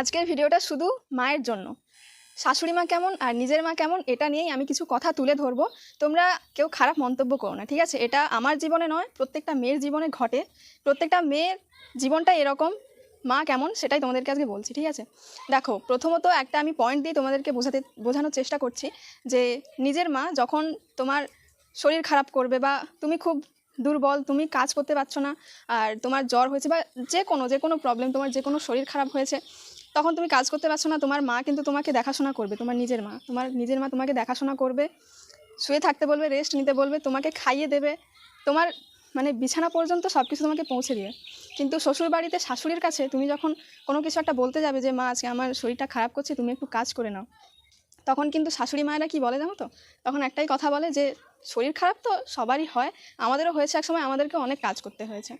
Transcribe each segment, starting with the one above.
আজকের ভিডিওটা শুধু মায়ের জন্য। শাশুড়ি মা কেমন আর নিজের মা কেমন এটা নিয়েই আমি কিছু কথা তুলে ধরবো। তোমরা কেউ খারাপ মন্তব্য করো না, ঠিক আছে? এটা আমার জীবনে নয়, প্রত্যেকটা মেয়ের জীবনে ঘটে। প্রত্যেকটা মেয়ের জীবনটা এরকম, মা কেমন সেটাই তোমাদেরকে আজকে বলছি, ঠিক আছে? দেখো, প্রথমত একটা আমি পয়েন্ট দিয়ে তোমাদেরকে বোঝাতে, বোঝানোর চেষ্টা করছি যে নিজের মা যখন তোমার শরীর খারাপ করবে বা তুমি খুব দুর্বল তুমি কাজ করতে পারছ না, আর তোমার জ্বর হয়েছে বা যে কোনো যে কোনো প্রবলেম তোমার যে কোনো শরীর খারাপ হয়েছে, তখন তুমি কাজ করতে পারছ না, তোমার মা কিন্তু তোমাকে দেখাশোনা করবে, তোমার নিজের মা, তোমার নিজের মা তোমাকে দেখাশোনা করবে, শুয়ে থাকতে বলবে রেস্ট নিতে বলবে, তোমাকে খাইয়ে দেবে, তোমার মানে বিছানা পর্যন্ত সব কিছু তোমাকে পৌঁছে দিয়ে কিন্তু শ্বশুর বাড়িতে শাশুড়ির কাছে তুমি যখন কোনো কিছু একটা বলতে যাবে যে, মা, আজকে আমার শরীরটা খারাপ করছে, তুমি একটু কাজ করে নাও। তখন কিন্তু শাশুড়ি মায়েরা কি বলে জানো তো? তখন একটাই কথা বলে যে, শরীর খারাপ তো, সবারই হয়। আমাদেরও হয়েছে এক সময়, আমাদেরকে অনেক কাজ করতে হয়েছে।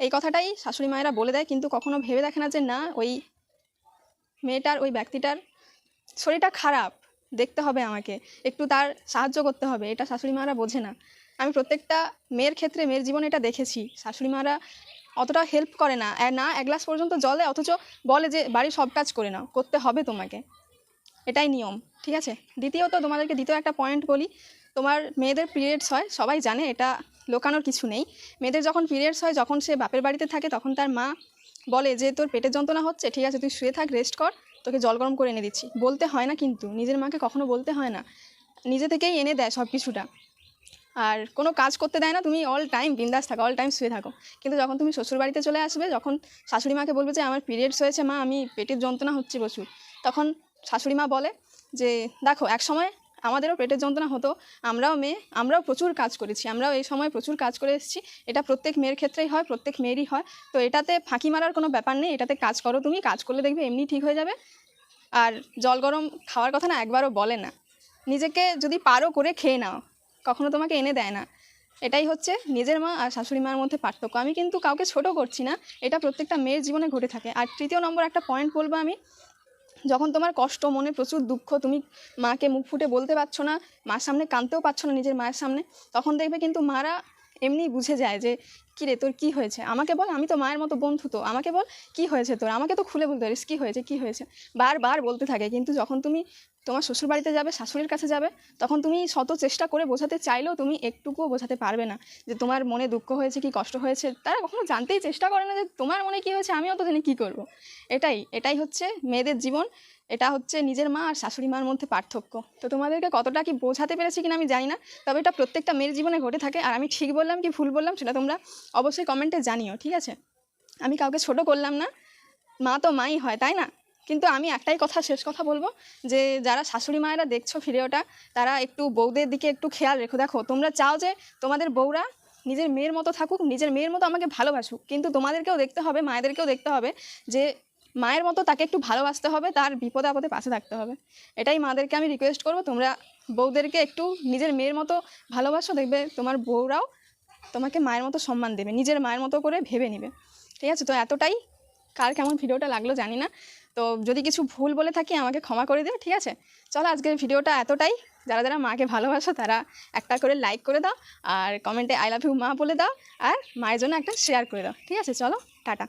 এই কথাটাই শাশুড়ি মায়েরা বলে দেয়, কিন্তু কখনো ভেবে দেখে না যে, না, ওই মেয়েটার, ওই ব্যক্তিটার শরীরটা খারাপ। দেখতে হবে আমাকে। একটু তার সাহায্য করতে হবে। এটা শাশুড়ি মারা বোঝে না। আমি প্রত্যেকটা মেয়ের ক্ষেত্রে, মেয়ের জীবনে এটা দেখেছি। শাশুড়ি মারা অতটা হেল্প করে না। না, এক গ্লাস পর্যন্ত জলে, অথচ বলে যে, বাড়ির সব কাজ করে নাও, করতে হবে তোমাকে। এটাই নিয়ম, ঠিক আছে? দ্বিতীয়ত তোমাদেরকে দ্বিতীয় একটা পয়েন্ট বলি, তোমার মেয়েদের পিরিয়ডস হয়, সবাই জানে এটা লোকানোর কিছু নেই। মেয়েদের যখন পিরিয়ডস হয়, যখন সে বাপের বাড়িতে থাকে, তখন তার মা বলে যে, তোর পেটের যন্ত্রণা হচ্ছে, ঠিক আছে, তুই শুয়ে থাক রেস্ট কর, তোকে জল গরম করে এনে দিচ্ছি। বলতে হয় না কিন্তু, নিজের মাকে কখনো বলতে হয় না। নিজে থেকেই এনে দেয় সব কিছুটা আর কোনো কাজ করতে দেয় না, তুমি অল টাইম বিন্দাস থাকো অল টাইম শুয়ে থাকো। কিন্তু যখন তুমি শ্বশুর বাড়িতে চলে আসবে, যখন শাশুড়ি মাকে বলবে যে, আমার পিরিয়ডস হয়েছে মা, আমি পেটের যন্ত্রণা হচ্ছে প্রচুর। তখন শাশুড়ি মা বলে যে, দেখো, এক সময় আমাদেরও পেটের যন্ত্রণা হতো, আমরাও মেয়ে, আমরাও প্রচুর কাজ করেছি, আমরাও এই সময় প্রচুর কাজ করে এসেছি, এটা প্রত্যেক মেয়ের ক্ষেত্রেই হয়, প্রত্যেক মেয়েরই হয়, তো এটাতে ফাঁকি মারার কোনো ব্যাপার নেই, এটাতে কাজ করো তুমি, কাজ করলে দেখবে এমনি ঠিক হয়ে যাবে। আর জল গরম খাওয়ার কথা না একবারও বলে না। নিজেকে যদি পারো করে খেয়ে নাও, কখনো তোমাকে এনে দেয় না। এটাই হচ্ছে নিজের মা আর শাশুড়ি মার মধ্যে পার্থক্য। আমি কিন্তু কাউকে ছোট করছি না, এটা প্রত্যেকটা মেয়ের জীবনে ঘটে থাকে। আর তৃতীয় নম্বর একটা পয়েন্ট বলব আমি যখন তোমার কষ্ট, মনে প্রচুর দুঃখ, তুমি মাকে মুখ ফুটে বলতে পারছ না, মার সামনে কাঁদতেও পারছ না নিজের মায়ের সামনে, তখন দেখবে কিন্তু মারা এমনি বুঝে যায় যে, কী রে, তোর কী হয়েছে? আমাকে বল, আমি তো মায়ের মতো বন্ধু তো, আমাকে বল, কি হয়েছে তোর? আমাকে তো খুলে বলতে পারিস, কী হয়েছে কী হয়েছে? বারবার বলতে থাকে, কিন্তু যখন তুমি তোমার শ্বশুর বাড়িতে যাবে, শাশুড়ির কাছে যাবে, তখন তুমি শত চেষ্টা করে বোঝাতে চাইলেও তুমি একটুকুও বোঝাতে পারবে না। যে তোমার মনে দুঃখ হয়েছে, কি কষ্ট হয়েছে, তারা কখনো জানতেই চেষ্টা করে না যে তোমার মনে কী হয়েছে, আমিও তো জানি কী করব। এটাই এটাই হচ্ছে মেয়েদের জীবন, এটা হচ্ছে নিজের মা আর শাশুড়ি মার মধ্যে পার্থক্য। তো তোমাদেরকে কতটা কি বোঝাতে পেরেছি কিনা আমি জানি না, তবে এটা প্রত্যেকটা মেয়ের জীবনে ঘটে থাকে, আর আমি ঠিক বললাম কি ভুল বললাম সেটা তোমরা অবশ্যই কমেন্টে জানিও, ঠিক আছে? আমি কাউকে ছোট করলাম না, মা তো মাই হয়, তাই না? কিন্তু আমি একটাই কথা, শেষ কথা বলব যে যারা শাশুড়ি মায়েরা দেখছ ভিডিওটা, তারা একটু বউদের দিকে একটু খেয়াল রেখো। দেখো, তোমরা চাও যে তোমাদের বউরা নিজের মেয়ের মতো থাকুক, নিজের মেয়ের মতো আমাকে ভালোবাসুক। কিন্তু তোমাদেরকেও দেখতে হবে, মায়েদেরকেও দেখতে হবে যে মায়ের মতো তাকে একটু ভালোবাসতে হবে, তার বিপদে আপদে পাশে থাকতে হবে। এটাই মাদেরকে আমি রিকোয়েস্ট করব। তোমরা বউদেরকে একটু নিজের মেয়ের মতো ভালোবাসো, দেখবে তোমার বউরাও তোমাকে মায়ের মতো সম্মান দেবে, নিজের মায়ের মতো করে ভেবে নেবে। ঠিক আছে? তো এতটাই। কার কেমন ভিডিওটা লাগল জানি না। তো যদি কিছু ভুল বলে থাকি, আমাকে ক্ষমা করে দিও, ঠিক আছে? চলো আজকের ভিডিওটা এতটাই। যারা যারা মাকে ভালোবাসো, তারা একটা করে লাইক করে দাও, আর কমেন্টে আই লাভ ইউ মা বলে দাও, আর মায়ের জন্য একটা শেয়ার করে দাও, ঠিক আছে? চলো, টাটা।